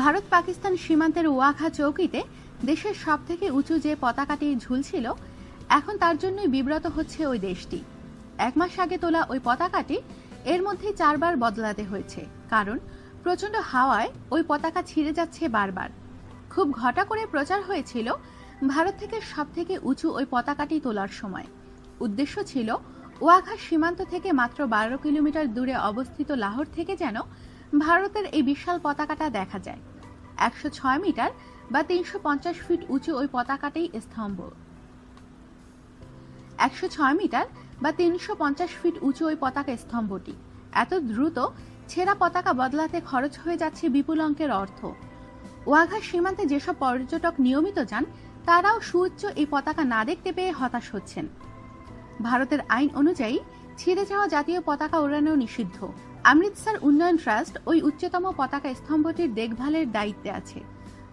ভারত পাকিস্তান সীমান্তের ওয়াঘা চৌকিতে দেশের সব থেকে উঁচু যে পতাকাটি ঝুলছিল, এখন তার জন্যই বিব্রত হচ্ছে ওই দেশটি। এক মাস আগে তোলা ওই পতাকাটি এর মধ্যে চারবার বদলাতে হয়েছে, কারণ প্রচণ্ড হাওয়ায় ওই পতাকা ছিঁড়ে যাচ্ছে বারবার। খুব ঘটা করে প্রচার হয়েছিল ভারত থেকে সব থেকে উঁচু ওই পতাকাটি তোলার সময়। উদ্দেশ্য ছিল ওয়াঘা সীমান্ত থেকে মাত্র বারো কিলোমিটার দূরে অবস্থিত লাহোর থেকে যেন ভারতের এই বিশাল পতাকাটা দেখা যায়। একশো ছয় মিটার বা তিনশো পঞ্চাশ ফিট উঁচু ওই পতাকাটাই স্তম্ভ। একশো ছয় মিটার বা তিনশো পঞ্চাশ ফিট উঁচু ওই পতাকা স্তম্ভটি। এত দ্রুত ছেঁড়া পতাকা বদলাতে খরচ হয়ে যাচ্ছে বিপুল অঙ্কের অর্থ। ওয়াঘা সীমান্তে যেসব পর্যটক নিয়মিত যান, তারাও সুউচ্চ এই পতাকা না দেখতে পেয়ে হতাশ হচ্ছেন। ভারতের আইন অনুযায়ী ছিঁড়ে যাওয়া জাতীয় পতাকা ওড়ানো নিষিদ্ধ। অমৃতসর উন্নয়ন ট্রাস্ট ওই উচ্চতম পতাকা স্তম্ভটির দেখভালের দায়িত্বে আছে।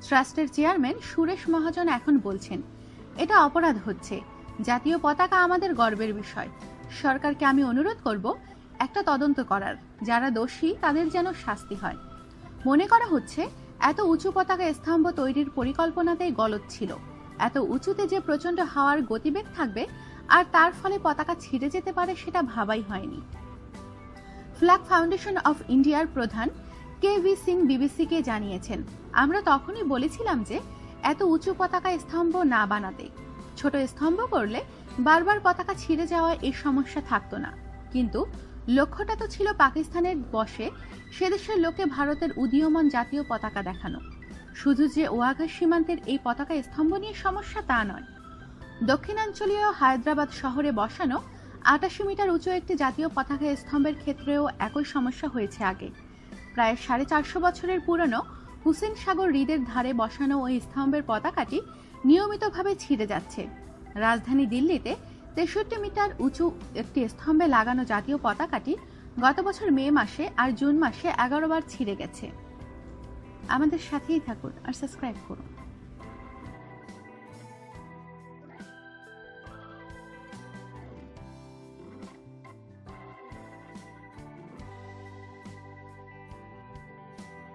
ট্রাস্টের চেয়ারম্যান সুরেশ মহাজন এখন বলছেন, এটা অপরাধ হচ্ছে। জাতীয় পতাকা আমাদের গর্বের বিষয়। সরকারকে আমি অনুরোধ করব একটা তদন্ত করার। যারা দোষী, তাদের যেন শাস্তি হয়। মনে করা হচ্ছে, এত উঁচু পতাকা স্তম্ভ তৈরির পরিকল্পনাতেই গলত ছিল। এত উঁচুতে যে প্রচণ্ড হাওয়ার গতিবেগ থাকবে আর তার ফলে পতাকা ছিঁড়ে যেতে পারে সেটা ভাবাই হয়নি। ফ্ল্যাগ ফাউন্ডেশন অফ ইন্ডিয়ার প্রধান কে ভি সিং বিবিসিকে জানিয়েছেন, আমরা তখনই বলেছিলাম যে এত উঁচু পতাকা স্তম্ভ না বানাতে। ছোট স্তম্ভ করলে বারবার পতাকা ছিঁড়ে যাওয়ায় এই সমস্যা থাকতো না। কিন্তু লক্ষ্যটা তো ছিল পাকিস্তানের বসে সেদেশের লোকে ভারতের উদীয়মান জাতীয় পতাকা দেখানো। শুধু যে ওয়াঘা সীমান্তের এই পতাকা স্তম্ভ নিয়ে সমস্যা তা নয়। দক্ষিণাঞ্চলীয় হায়দ্রাবাদ শহরে বসানো আটাশি মিটার উঁচু একটি জাতীয় পতাকা স্তম্ভের ক্ষেত্রেও একই সমস্যা হয়েছে আগে। প্রায় সাড়ে চারশো বছরের পুরনো হুসেন সাগর হ্রদের ধারে বসানো ওই স্তম্ভের পতাকাটি নিয়মিতভাবে ছিঁড়ে যাচ্ছে। রাজধানী দিল্লিতে তেষট্টি মিটার উঁচু একটি স্তম্ভে লাগানো জাতীয় পতাকাটি গত বছর মে মাসে আর জুন মাসে এগারো বার ছিঁড়ে গেছে। আমাদের সাথেই থাকুন আর সাবস্ক্রাইব করুন।